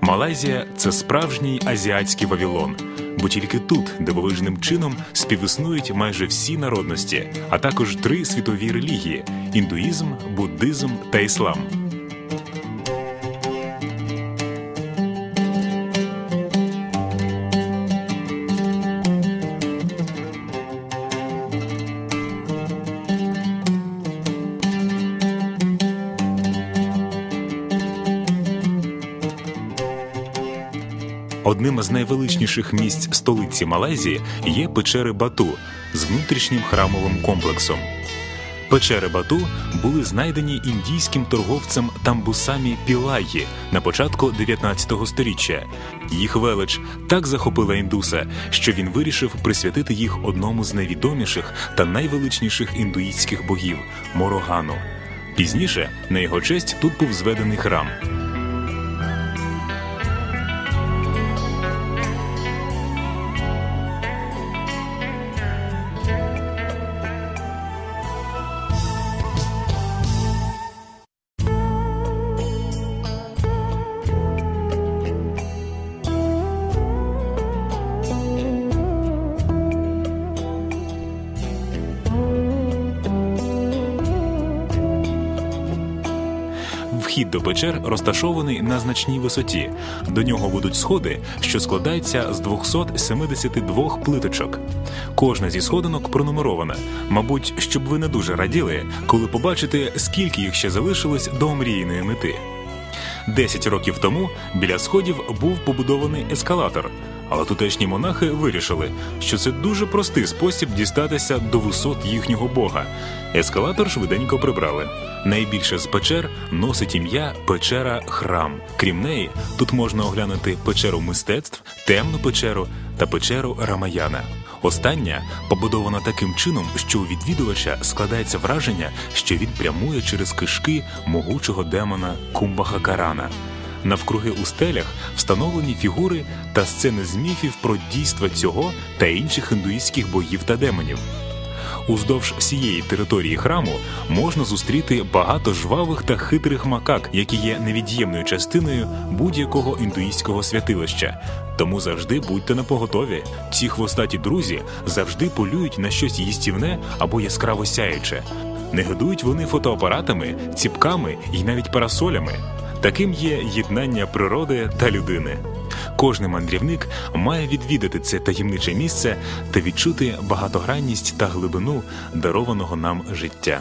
Малайзія це справжній азіатський вавілон, бо тільки тут дивовижним чином співіснують майже всі народності, а також три світові релігії: індуїзм, буддизм та іслам. Одним із найвеличніших місць столиці Малайзії є печери Бату з внутрішнім храмовим комплексом. Печери Бату були знайдені індійським торговцем Тамбусамі Пілаї на початку 19 століття. Їх велич так захопила індуса, що він вирішив присвятити їх одному з найвідоміших та найвеличніших індуїстських богів Морогану. Пізніше на його честь тут був зведений храм. Вхід до печер розташований на значній висоті. До нього ведуть сходи, що складаються з 272 плиточок. Кожна зі сходинок пронумерована. Мабуть, щоб ви не дуже раділи, коли побачите, скільки їх ще залишилось до омріяної мети. Десять років тому біля сходів був побудований ескалатор. Але тутешні монахи вирішили, що це дуже простий спосіб дістатися до висот їхнього бога. Ескалатор швиденько прибрали. Найбільше з печер носить ім'я печера храм. Крім неї, тут можна оглянути печеру мистецтв, темну печеру та печеру Рамаяна. Остання побудована таким чином, що у відвідувача складається враження, що він прямує через кишки могучого демона Кумбахакарана. Навкруги у стелях встановлені фігури та сцени з міфів про дійства цього та інших індуїстських богів та демонів. Уздовж всієї території храму можна зустріти багато жвавих та хитрих макак, які є невід'ємною частиною будь-якого індуїстського святилища. Тому завжди будьте напоготові. Ці хвостаті друзі завжди полюють на щось їстівне або яскраво сяюче. Не годують вони фотоапаратами, ціпками і навіть парасолями. Таким є єднання природи та людини. Кожний мандрівник має відвідати це таємниче місце та відчути багатогранність та глибину дарованого нам життя.